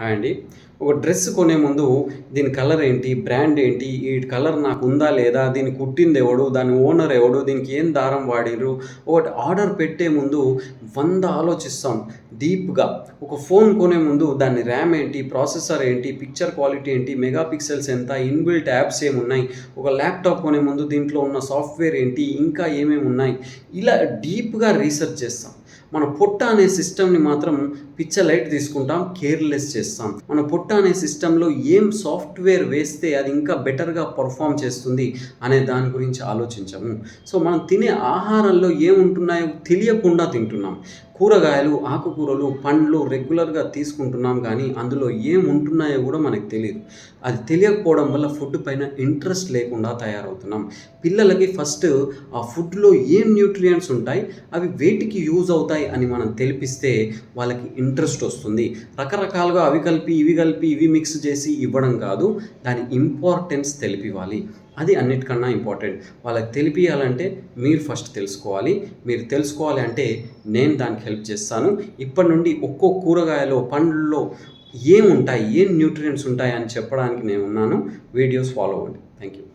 Hi అండి. ఒక dress కొనే ముందు దీని కలర్ ఏంటి బ్రాండ్ ఏంటి ఈ కలర్ నాకు ఉందా లేదా దీన్ని కుట్టింది ఎవడు దాని ఓనర్ ఎవడు దీనికి ఏం దారం వాడిరు ఒకటి ఆర్డర్ పెట్టే ముందు వంద ఆలోచిస్తాం డీప్గా. ఒక ఫోన్ కొనే ముందు దాని ర్యామ్ ఏంటి ప్రాసెసర్ ఏంటి పిక్చర్ క్వాలిటీ ఏంటి మెగా పిక్సెల్స్ ఎంత ఇన్బిల్ట్ యాప్స్ ఏమున్నాయి ఒక ల్యాప్టాప్ కొనే ముందు దీంట్లో ఉన్న సాఫ్ట్వేర్ ఏంటి ఇంకా ఏమేమి ఉన్నాయి ఇలా డీప్గా రీసెర్చ్ చేస్తాం. మన పొట్ట అనే సిస్టమ్ని మాత్రం పిచ్చ లైట్ తీసుకుంటాం కేర్లెస్ చేస్తాం. మన పొట్ట అనే సిస్టంలో ఏం సాఫ్ట్వేర్ వేస్తే అది ఇంకా బెటర్గా పర్ఫామ్ చేస్తుంది అనే దాని గురించి ఆలోచించము. సో మనం తినే ఆహారంలో ఏముంటున్నాయో తెలియకుండా తింటున్నాం. కూరగాయలు ఆకుకూరలు పండ్లు రెగ్యులర్గా తీసుకుంటున్నాం కానీ అందులో ఏం ఉంటున్నాయో కూడా మనకు తెలియదు. అది తెలియకపోవడం వల్ల ఫుడ్ పైన ఇంట్రెస్ట్ లేకుండా తయారవుతున్నాం. పిల్లలకి ఫస్ట్ ఆ ఫుడ్లో ఏం న్యూట్రియంట్స్ ఉంటాయి అవి వేటికి యూజ్ అవుతాయి అని మనం తెలిపిస్తే వాళ్ళకి ఇంట్రెస్ట్ వస్తుంది. రకరకాలుగా అవి కలిపి ఇవి కలిపి ఇవి మిక్స్ చేసి ఇవ్వడం కాదు దాని ఇంపార్టెన్స్ తెలిపివ్వాలి. అది అన్నిటికన్నా ఇంపార్టెంట్ వాళ్ళకి తెలిపియాలంటే మీరు ఫస్ట్ తెలుసుకోవాలి. మీరు తెలుసుకోవాలి అంటే నేను దానికి హెల్ప్ చేస్తాను. ఇప్పటి నుండి ఒక్కో కూరగాయలో పండ్లలో ఏముంటాయి ఏం న్యూట్రియంట్స్ ఉంటాయి అని చెప్పడానికి నేను ఉన్నాను వీడియోస్ ఫాలో అవ్వండి. Thank you